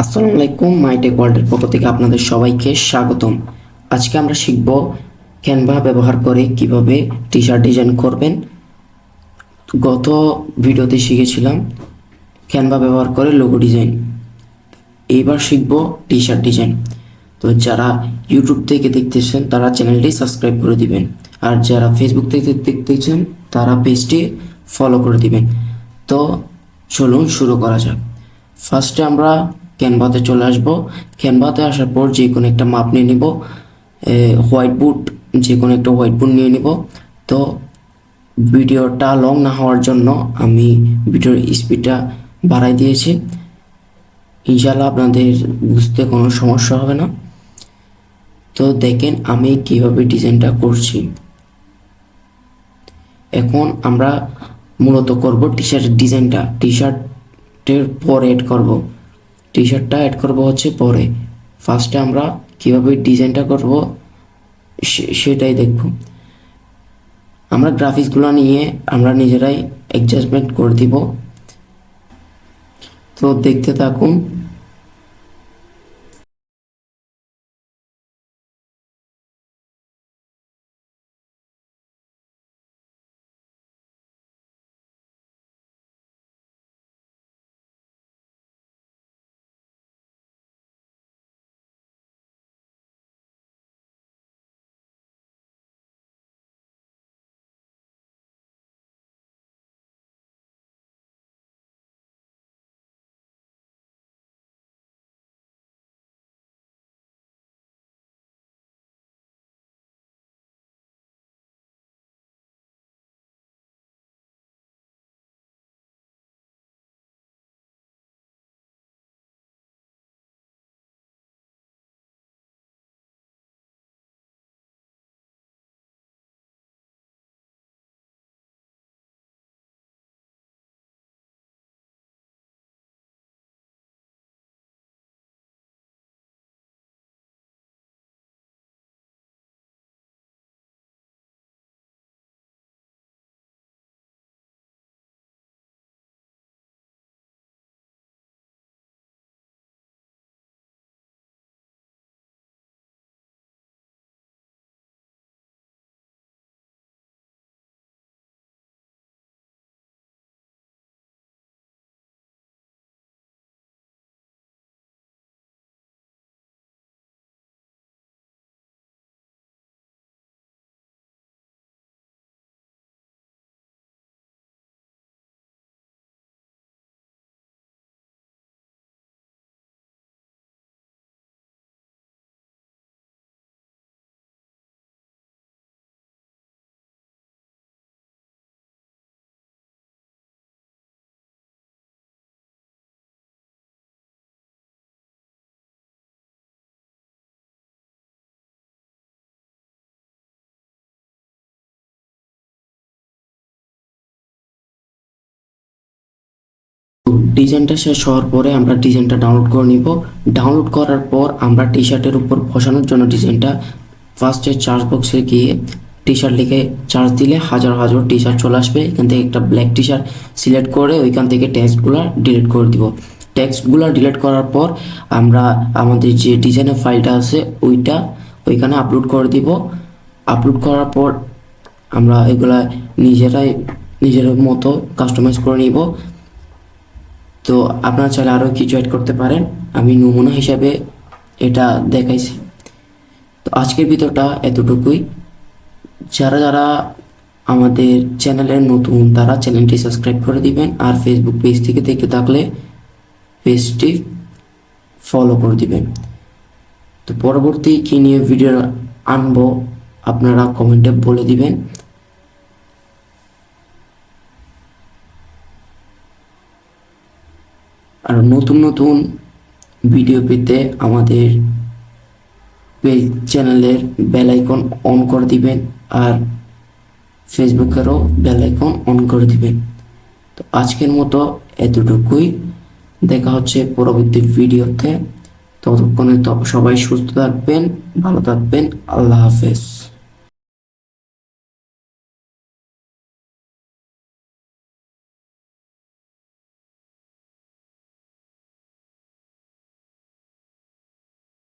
আসসালামু আলাইকুম মাইটেক ওয়ার্ল্ডের পক্ষ থেকে আপনাদের সবাইকে স্বাগতম। আজকে আমরা শিখব ক্যানভা ব্যবহার করে কীভাবে টি শার্ট ডিজাইন করবেন। গত ভিডিওতে শিখেছিলাম ক্যানভা ব্যবহার করে লোগো ডিজাইন এইবার শিখব টি শার্ট ডিজাইন তো যারা ইউটিউব থেকে দেখতেছেন, তারা চ্যানেলটি সাবস্ক্রাইব করে দিবেন। আর যারা ফেসবুক থেকে দেখতেছেন, তারা পেজটি ফলো করে দিবেন। তো চলুন শুরু করা যাক। ফার্স্টে আমরা ক্যানভাতে চলে আসব। ক্যানভাতে আসার পর যে কোনো একটা মাপ নিয়ে নিব। হোয়াইট বুট, যে কোনো একটা হোয়াইট বুট নিয়ে নিব। তো ভিডিওটা লং না হওয়ার জন্য আমি ভিডিওর স্পিডটা বাড়াই দিয়েছি। ইনশাল্লাহ আপনাদের বুঝতে কোনো সমস্যা হবে না। তো দেখেন আমি কীভাবে ডিজাইনটা করছি। এখন আমরা মূলত করব টি শার্টের ডিজাইনটা। টি শার্টের পরে অ্যাড করব। টি শার্টটা অ্যাড করব হচ্ছে পরে। ফার্স্টে আমরা কীভাবে ডিজাইনটা করব সেটাই দেখব। আমরা গ্রাফিক্সগুলো নিয়ে আমরা নিজেরাই অ্যাডজাস্টমেন্ট করে দিব। তো দেখতে থাকুন। ডিজাইনটা শেষ হওয়ার পরে আমরা ডিজাইনটা ডাউনলোড করে নিব। ডাউনলোড করার পর আমরা টি শার্টের উপর বসানোর জন্য ডিজাইনটা ফার্স্টে চার্জ বক্সে গিয়ে টি শার্ট লিখে চার্জ দিলে হাজার হাজার টি শার্ট চলে আসবে। এখান থেকে একটা ব্ল্যাক টি শার্ট সিলেক্ট করে ওইখান থেকে টেক্সটগুলো ডিলিট করে দিব। টেক্সটগুলো ডিলিট করার পর আমরা আমাদের যে ডিজাইনের ফাইলটা আছে, ওইটা ওইখানে আপলোড করে দিব। আপলোড করার পর আমরা এগুলা নিজেরাই, নিজের মতো কাস্টমাইজ করে নিব। তো আপনারা চাইলে আরও কিছু অ্যাড করতে পারেন। আমি নমুনা হিসাবে এটা দেখাইছি। তো আজকের ভিডিওটা এতটুকুই। যারা যারা আমাদের চ্যানেলের নতুন, তারা চ্যানেলটি সাবস্ক্রাইব করে দিবেন আর ফেসবুক পেজ থেকে দেখতে থাকলে পেজটি ফলো করে দিবেন। তো পরবর্তী কী নিয়ে ভিডিও আনব আপনারা কমেন্টে বলে দিবেন। আর নতুন নতুন ভিডিও পেতে আমাদের পেজ চ্যানেলের বেল অন করে দিবেন আর ফেসবুকেরও বেল অন করে দিবেন। তো আজকের মতো এতটুকুই। দেখা হচ্ছে পরবর্তী ভিডিওতে ততক্ষণে সবাই সুস্থ থাকবেন, ভালো থাকবেন। আল্লাহ হাফেজ।